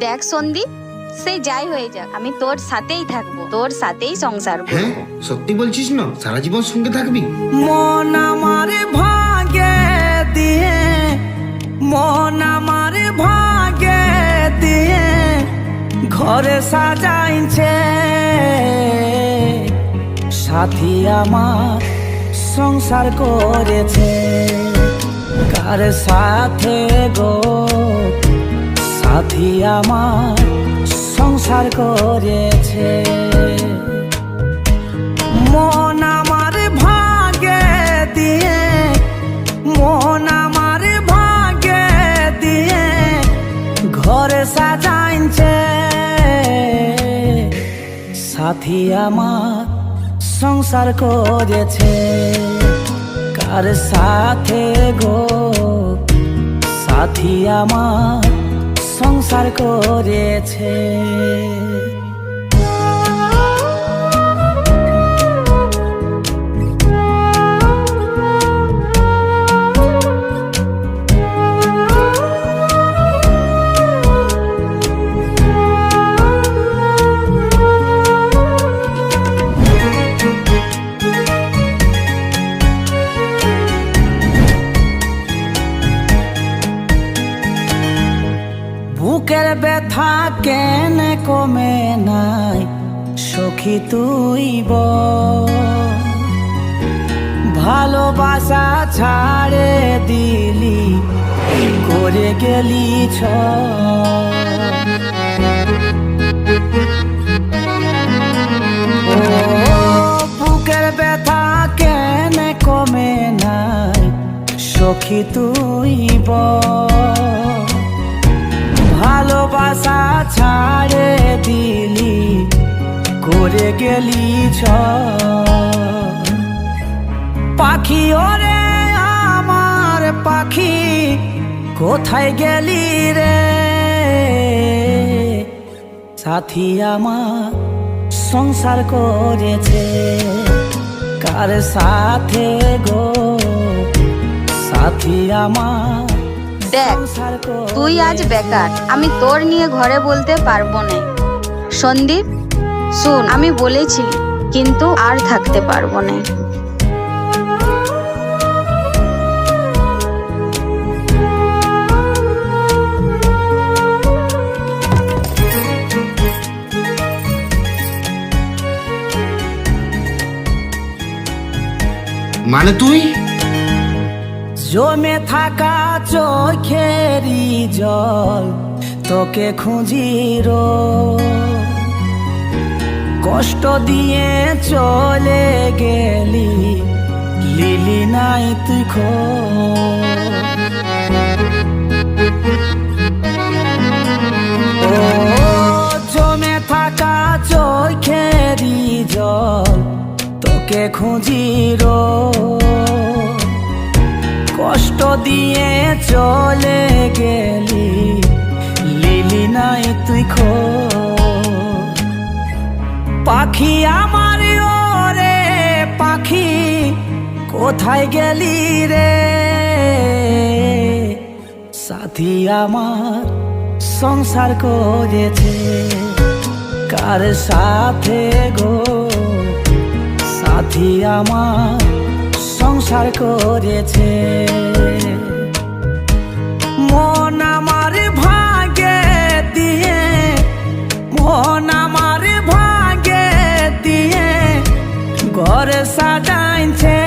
দেখ সন্দীপ সে যাই হয়ে যাক আমি তোর সাথেই থাকব তোর সাথেই সংসার করব। হ্যাঁ সত্যি বলছিস না সারা জীবন সঙ্গে থাকবি? মন আমার ভাগে দিয়ে মন আমার ভাগে দিয়ে ঘরে সাজাইছে। সাথী আমার সংসার করেছে কার সাথে গো? সাথী আমার সংসার করেছে। মন আমার ভাগে দিয়ে, মন আমার ভাগে দিয়ে ঘরে সাজাইছে। সাথী আমার সংসার করেছে। কার সাথে গো? সাথী আমার সংসার করেছে। ব্যথা কেন কমে নাই সখী তুই। ভালোবাসা ছাড়ে দিলি, করে গেলি ছ বুকের ব্যথা কেন কমে নাই সখী তুই বল। ভালোবাসা ছাড়ে দিলি, করে গেলি ছ পাখি ওরে, আমার পাখি, কোথায় গেলি রে? সাথী আমার সংসার করেছে, কার সাথে গো? সাথী আমার দেখ, তুই আজ বেকার। আমি তোর নিয়ে ঘরে বলতে পারব না। সন্দীপ, শুন, আমি বলেছি, কিন্তু আর থাকতে পারব না। মানে তুই? জমে থাকা চোখেরই জল তোকে খুঁজি রো। কষ্ট দিয়ে চলে গেলি, লিলি নাই তুই খো জমে থাকা চোখেরই জল তোকে খুঁজি রো। কষ্ট দিয়ে চলে গেলি। লিলি নাই তুই খো পাখি আমার ওরে, পাখি, কোথায় গেলি রে? সাথী আমার সংসার করেছে, কার সাথে গো? সাথী আমার সংসার করেছে। মন আমার ভাগে দিয়ে, মন আমার ভাগে দিয়ে ঘর সাজাইছে।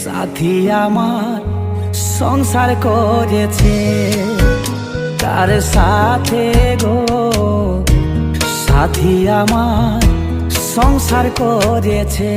সাথী আমার সংসার করেছে, তার সাথে গো সাথী আমার সংসার করেছে।